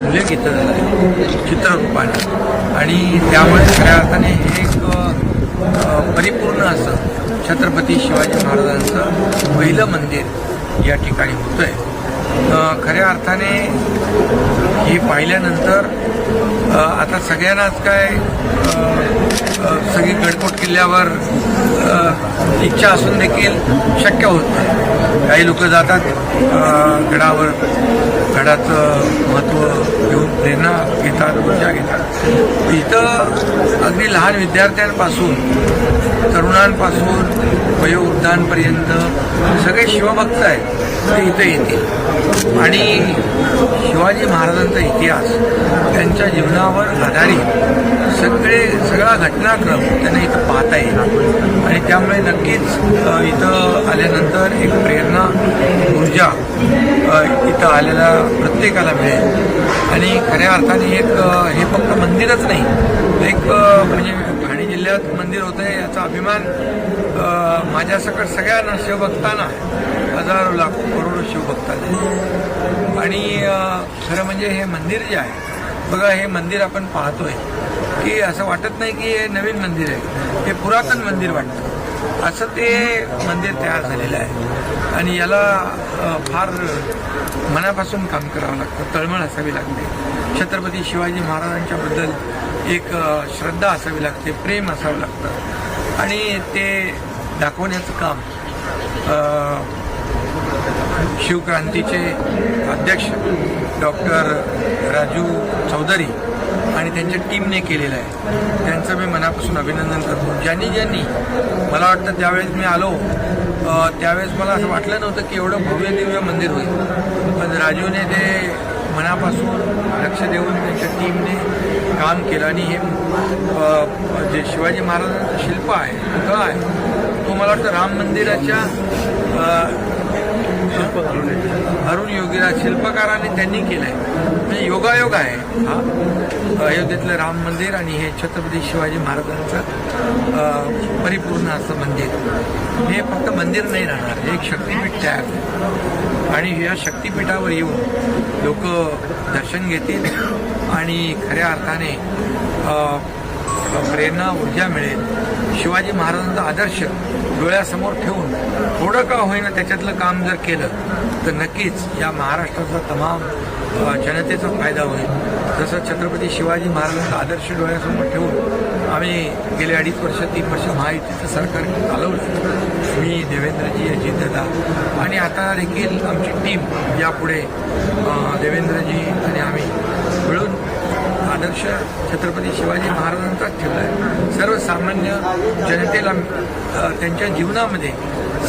उल्लेख इथं झाला आहे चित्ररूपाने आणि त्यामुळे खऱ्या अर्थाने हे एक परिपूर्ण असं छत्रपती शिवाजी महाराजांचं पहिलं मंदिर या ठिकाणी होतं आहे खऱ्या अर्थाने हे पाहिल्यानंतर आता सगळ्यांनाच काय सगळी गडकोट किल्ल्यावर इच्छा असून देखील शक्य होत नाही. काही लोक जातात गडावर. गडाचं महत्त्व घेऊन प्रेरणा घेतात ऊर्जा घेतात इथं अगदी लहान विद्यार्थ्यांपासून तरुणांपासून वयोवृद्धांपर्यंत सगळे शिवभक्त आहेत ते इथं येतील. आणि शिवाजी महाराजांचा इतिहास त्यांच्या जीवनावर आधारित सगळे सगळा घटनाक्रम त्यांना इथं पाहता येईल. आणि त्यामुळे नक्कीच इथं आल्यानंतर एक प्रेरणा ऊर्जा इथं आलेल्या प्रत्येकाला मिळेल. आणि खऱ्या अर्थाने एक हे फक्त मंदिरच नाही एक म्हणजे ठाणे जिल्ह्यात मंदिर होतं आहे याचा अभिमान माझ्यासकट सगळ्यांना शिवभक्तांना हजारो लाखो करोडो शिवभक्तांना. आणि खरं म्हणजे हे मंदिर जे आहे बघा हे मंदिर आपण पाहतोय की असं वाटत नाही की हे नवीन मंदिर आहे हे पुरातन मंदिर वाटतं. असं ते मंदिर तयार झालेलं आहे. आणि याला फार मनापासून काम करावं लागतं तळमळ असावी लागते. छत्रपती शिवाजी महाराजांच्याबद्दल एक श्रद्धा असावी लागते प्रेम असावं लागतं. आणि ते दाखवण्याचं काम शिवक्रांतीचे अध्यक्ष डॉक्टर राजू चौधरी आणि त्यांच्या टीमने केलेलं आहे. त्यांचं मी मनापासून अभिनंदन करतो. ज्यांनी ज्यांनी मला वाटतं त्यावेळेस मी आलो त्यावेळेस मला असं वाटलं नव्हतं की एवढं भव्य दिव्य मंदिर होईल. पण राजीवने ते मनापासून लक्ष देऊन त्यांच्या टीमने काम केलं आणि हे जे शिवाजी महाराजांचं शिल्प आहे पुतळा आहे तो मला वाटतं राम मंदिराच्या अ, अरुण योगीराज शिल्पकाराने त्यांनी केलंय. म्हणजे योगायोग आहे हा. अयोध्येतलं राम मंदिर आणि हे छत्रपती शिवाजी महाराजांचं परिपूर्ण असं मंदिर. हे फक्त मंदिर नाही राहणार एक शक्तीपीठ तयार होईल. आणि या शक्तीपीठावर येऊन लोक दर्शन घेतील आणि खऱ्या अर्थाने प्रेरणा ऊर्जा मिळेल. शिवाजी महाराजांचा आदर्श डोळ्यासमोर ठेवून थोडं का होईना त्याच्यातलं काम जर केलं तर नक्कीच या महाराष्ट्राचा तमाम जनतेचा फायदा होईल. जसं छत्रपती शिवाजी महाराजांचा आदर्श डोळ्यासमोर ठेवून आम्ही गेले अडीच वर्ष तीन वर्ष महायुतीचं सरकार चालवलं. मी देवेंद्रजी अजितदादा आणि आता देखील आमची टीम यापुढे देवेंद्रजी आणि आम्ही मिळून आदर्श छत्रपती शिवाजी महाराजांचाच ठेवला आहे. सर्वसामान्य जनतेला त्यांच्या जीवनामध्ये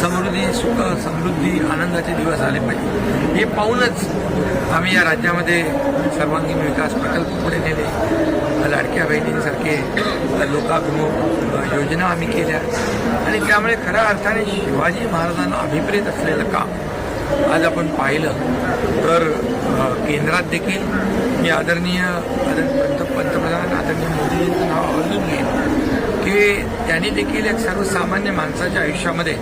समृद्धी सुख समृद्धी आनंदाचे दिवस आले पाहिजे. हे पाहूनच आम्ही या राज्यामध्ये सर्वांगीण विकास प्रकल्प पुढे नेले. लाडक्या बहिणींसारखे लोकाभिमुख योजना आम्ही केल्या. आणि त्यामुळे खऱ्या अर्थाने शिवाजी महाराजांना अभिप्रेत असलेलं काम आज आपण पाहिलं तर केंद्रात देखील मी आदरणीय पंत- पंतप्रधान आदरणीय मोदीजींचं नाव आवर्जून घेईन की त्यांनी देखील एक सर्वसामान्य माणसाच्या आयुष्यामध्ये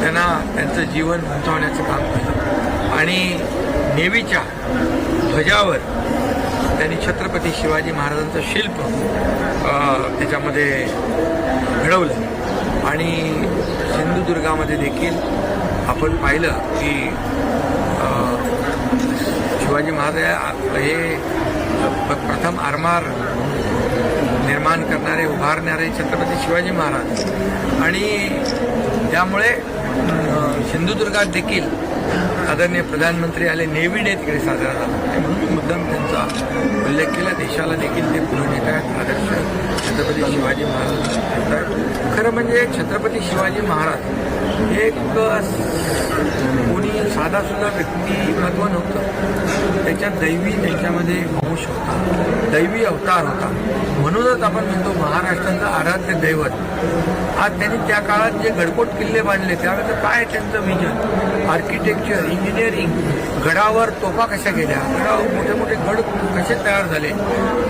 त्यांना त्यांचं जीवन गुंतवण्याचं काम केलं. आणि नेव्हीच्या ध्वजावर त्यांनी छत्रपती शिवाजी महाराजांचं शिल्प त्याच्यामध्ये घडवलं. आणि सिंधुदुर्गामध्ये देखील आपण पाहिलं की शिवाजी महाराज हे प- प्रथम आरमार निर्माण करणारे उभारणारे छत्रपती शिवाजी महाराज. आणि त्यामुळे सिंधुदुर्गात देखील आदरणीय प्रधानमंत्री आले नेव्ही डे तिकडे साजरा झाला. म्हणून मुद्दाम त्यांचा उल्लेख केला देशाला देखील ते पुढे नेत आहेत आदर्श छत्रपती शिवाजी महाराज. खरं म्हणजे छत्रपती शिवाजी महाराज एक कोणी साधा सुद्धा व्यक्तिमत्व नव्हतं. त्याच्यात दैवी त्यांच्यामध्ये अंश होता. दैवी अवतार होता. म्हणूनच आपण म्हणतो महाराष्ट्राचं आराध्य दैवत. आज त्यांनी त्या काळात जे गडकोट किल्ले बांधले त्यावेळेचं काय त्यांचं विजन आर्किटेक्चर इंजिनिअरिंग गडावर तोफा कशा गेल्या? गडावर मोठे मोठे गड कसे तयार झाले?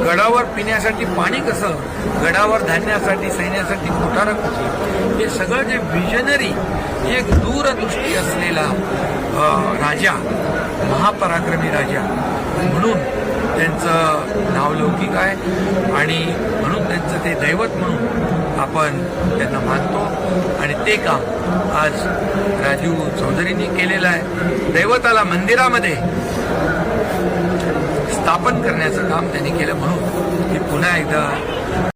गडावर पिण्यासाठी पाणी कसं? गडावर धान्यासाठी सैन्यासाठी मोटारं कशी हे सगळं जे विजनरी एक दूरदृष्टी असलेला राजा महापराक्रमी राजा. म्हणून त्यांचं नाव लौकिक आहे आणि म्हणून त्यांचं ते दैवत म्हणून आपण त्यांना मानतो. आणि ते काम आज राजीव चौधरींनी केलेलं आहे. दैवताला मंदिरामध्ये स्थापन करण्याचं काम त्यांनी केलं म्हणून मी पुन्हा एकदा